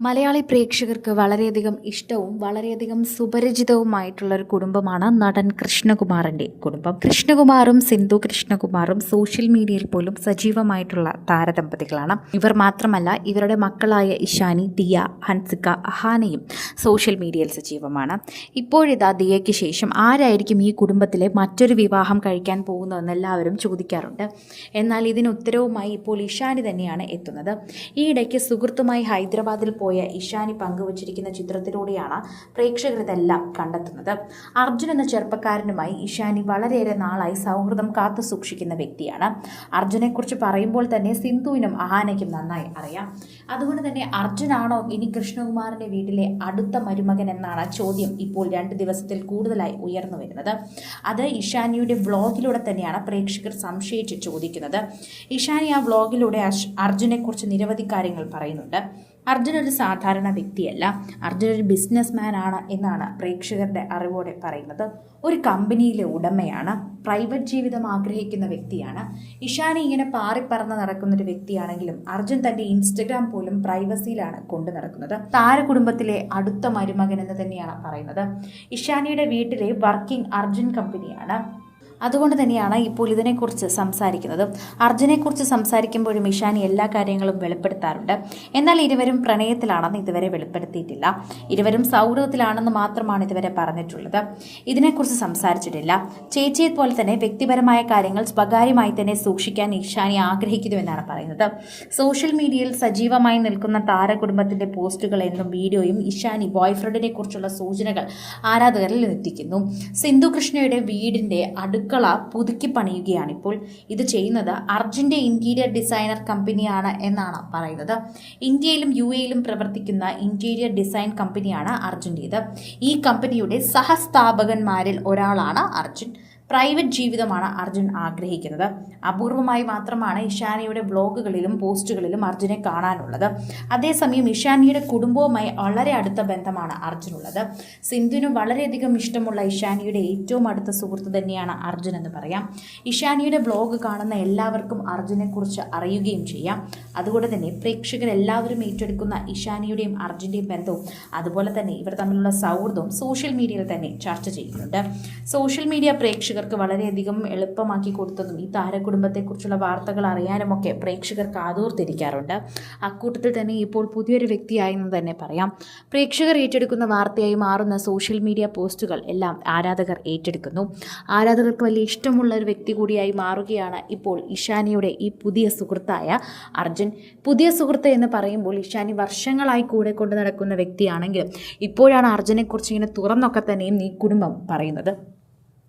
മലയാളി പ്രേക്ഷകർക്ക് വളരെയധികം ഇഷ്ടവും വളരെയധികം സുപരിചിതവുമായിട്ടുള്ള ഒരു കുടുംബമാണ് നടൻ കൃഷ്ണകുമാറിന്റെ കുടുംബം. കൃഷ്ണകുമാറും സിന്ധു കൃഷ്ണകുമാറും സോഷ്യൽ മീഡിയയിൽ പോലും സജീവമായിട്ടുള്ള താരദമ്പതികളാണ്. ഇവർ മാത്രമല്ല ഇവരുടെ മക്കളായ ഇഷാനി ദിയ ഹൻസിക്ക അഹാനയും സോഷ്യൽ മീഡിയയിൽ സജീവമാണ്. ഇപ്പോഴിതാ ദിയയ്ക്ക് ശേഷം ആരായിരിക്കും ഈ കുടുംബത്തിലെ മറ്റൊരു വിവാഹം കഴിക്കാൻ പോകുന്നതെന്ന് എല്ലാവരും ചോദിക്കാറുണ്ട്. എന്നാൽ ഇതിന് ഉത്തരവുമായി ഇപ്പോൾ ഇഷാനി തന്നെയാണ് എത്തുന്നത്. ഈയിടയ്ക്ക് സുഹൃത്തുമായി ഹൈദരാബാദിൽ പോയ ഇഷാനി പങ്കുവച്ചിരിക്കുന്ന ചിത്രത്തിലൂടെയാണ് പ്രേക്ഷകർ ഇതെല്ലാം കണ്ടെത്തുന്നത്. അർജുൻ എന്ന ചെറുപ്പക്കാരനുമായി ഇഷാനി വളരെയേറെ നാളായി സൗഹൃദം കാത്തു സൂക്ഷിക്കുന്ന വ്യക്തിയാണ്. അർജുനെക്കുറിച്ച് പറയുമ്പോൾ തന്നെ സിന്ധുവിനും അഹാനയ്ക്കും നന്നായി അറിയാം. അതുകൊണ്ട് തന്നെ അർജുനാണോ ഇനി കൃഷ്ണകുമാറിന്റെ വീട്ടിലെ അടുത്ത മരുമകൻ എന്നാണ് ചോദ്യം ഇപ്പോൾ രണ്ട് ദിവസത്തിൽ കൂടുതലായി ഉയർന്നു വരുന്നത്. അത് ഇഷാനിയുടെ വ്ളോഗിലൂടെ തന്നെയാണ് പ്രേക്ഷകർ സംശയിച്ച് ചോദിക്കുന്നത്. ഇഷാനി ആ വ്ളോഗിലൂടെ അർജ്- അർജുനെക്കുറിച്ച് നിരവധി കാര്യങ്ങൾ പറയുന്നുണ്ട്. അർജുൻ ഒരു സാധാരണ വ്യക്തിയല്ല. അർജുൻ ഒരു ബിസിനസ് മാൻ ആണ് എന്നാണ് പ്രേക്ഷകരുടെ അറിവോടെ പറയുന്നത്. ഒരു കമ്പനിയിലെ ഉടമയാണ്. പ്രൈവറ്റ് ജീവിതം ആഗ്രഹിക്കുന്ന വ്യക്തിയാണ്. ഇഷാനി ഇങ്ങനെ പാറിപ്പറന്ന് നടക്കുന്ന ഒരു വ്യക്തിയാണെങ്കിലും അർജുൻ തന്റെ ഇൻസ്റ്റഗ്രാം പോലും പ്രൈവസിയിലാണ് കൊണ്ടു നടക്കുന്നത്. താരകുടുംബത്തിലെ അടുത്ത മരുമകൻ എന്ന് തന്നെയാണ് പറയുന്നത്. ഇഷാനിയുടെ വീട്ടിലെ വർക്കിംഗ് അർജുൻ കമ്പനിയാണ്. അതുകൊണ്ട് തന്നെയാണ് ഇപ്പോൾ ഇതിനെക്കുറിച്ച് സംസാരിക്കുന്നത്. അർജുനെക്കുറിച്ച് സംസാരിക്കുമ്പോഴും ഇഷാനി എല്ലാ കാര്യങ്ങളും വെളിപ്പെടുത്താറുണ്ട്. എന്നാൽ ഇരുവരും പ്രണയത്തിലാണെന്ന് ഇതുവരെ വെളിപ്പെടുത്തിയിട്ടില്ല. ഇരുവരും സൗഹൃദത്തിലാണെന്ന് മാത്രമാണ് ഇതുവരെ പറഞ്ഞിട്ടുള്ളത്. ഇതിനെക്കുറിച്ച് സംസാരിച്ചിട്ടില്ല. ചേച്ചിയെ പോലെ തന്നെ വ്യക്തിപരമായ കാര്യങ്ങൾ സ്വകാര്യമായി തന്നെ സൂക്ഷിക്കാൻ ഇഷാനി ആഗ്രഹിക്കുന്നുവെന്നാണ് പറയുന്നത്. സോഷ്യൽ മീഡിയയിൽ സജീവമായി നിൽക്കുന്ന താരകുടുംബത്തിന്റെ പോസ്റ്റുകൾ എന്നും വീഡിയോയും ഇഷാനി ബോയ്ഫ്രണ്ടിനെ കുറിച്ചുള്ള സൂചനകൾ ആരാധകരിൽ എത്തിക്കുന്നു. സിന്ധു കൃഷ്ണയുടെ വീടിന്റെ അടുക്കള പുതുക്കി പണിയുകയാണ്. ഇപ്പോൾ ഇത് ചെയ്യുന്നത് അർജുന്റെ ഇന്റീരിയർ ഡിസൈനർ കമ്പനിയാണ് എന്നാണ് പറയുന്നത്. ഇന്ത്യയിലും യു എയിലും പ്രവർത്തിക്കുന്ന ഇന്റീരിയർ ഡിസൈൻ കമ്പനിയാണ് അർജുന്റേത്. ഈ കമ്പനിയുടെ സഹസ്ഥാപകന്മാരിൽ ഒരാളാണ് അർജുൻ. പ്രൈവറ്റ് ജീവിതമാണ് അർജുൻ ആഗ്രഹിക്കുന്നത്. അപൂർവമായി മാത്രമാണ് ഇഷാനിയുടെ ബ്ലോഗുകളിലും പോസ്റ്റുകളിലും അർജുനെ കാണാനുള്ളത്. അതേസമയം ഇഷാനിയുടെ കുടുംബവുമായി വളരെ അടുത്ത ബന്ധമാണ് അർജുനുള്ളത്. സിന്ധുവിന് വളരെയധികം ഇഷ്ടമുള്ള ഇഷാനിയുടെ ഏറ്റവും അടുത്ത സുഹൃത്ത് തന്നെയാണ് അർജുൻ എന്ന് പറയാം. ഇഷാനിയുടെ ബ്ലോഗ് കാണുന്ന എല്ലാവർക്കും അർജുനെക്കുറിച്ച് അറിയുകയും ചെയ്യാം. അതുകൊണ്ട് തന്നെ പ്രേക്ഷകരെല്ലാവരും ഏറ്റെടുക്കുന്ന ഇഷാനിയുടെയും അർജുന്റെയും ബന്ധവും അതുപോലെ തന്നെ ഇവർ തമ്മിലുള്ള സൗഹൃദവും സോഷ്യൽ മീഡിയയിൽ തന്നെ ചർച്ച ചെയ്യുന്നുണ്ട്. സോഷ്യൽ മീഡിയ പ്രേക്ഷകർക്ക് വളരെയധികം എളുപ്പമാക്കി കൊടുത്തതും ഈ താരകുടുംബത്തെക്കുറിച്ചുള്ള വാർത്തകൾ അറിയാനുമൊക്കെ പ്രേക്ഷകർ കാതോർത്തിരിക്കാറുണ്ട് അക്കൂട്ടത്തിൽ തന്നെ ഇപ്പോൾ പുതിയൊരു വ്യക്തിയായെന്ന് തന്നെ പറയാം. പ്രേക്ഷകർ ഏറ്റെടുക്കുന്ന വാർത്തയായി മാറുന്ന സോഷ്യൽ മീഡിയ പോസ്റ്റുകൾ എല്ലാം ആരാധകർ ഏറ്റെടുക്കുന്നു. ആരാധകർക്ക് വലിയ ഇഷ്ടമുള്ള ഒരു വ്യക്തി കൂടിയായി മാറുകയാണ് ഇപ്പോൾ ഇഷാനിയുടെ ഈ പുതിയ സുഹൃത്തായ അർജുൻ. പുതിയ സുഹൃത്ത് എന്ന് പറയുമ്പോൾ ഇഷാനി വർഷങ്ങളായി കൂടെ കൊണ്ട് നടക്കുന്ന വ്യക്തിയാണെങ്കിലും ഇപ്പോഴാണ് അർജുനെക്കുറിച്ച് ഇങ്ങനെ തുറന്നൊക്കെ തന്നെയും ഈ കുടുംബം പറയുന്നത്.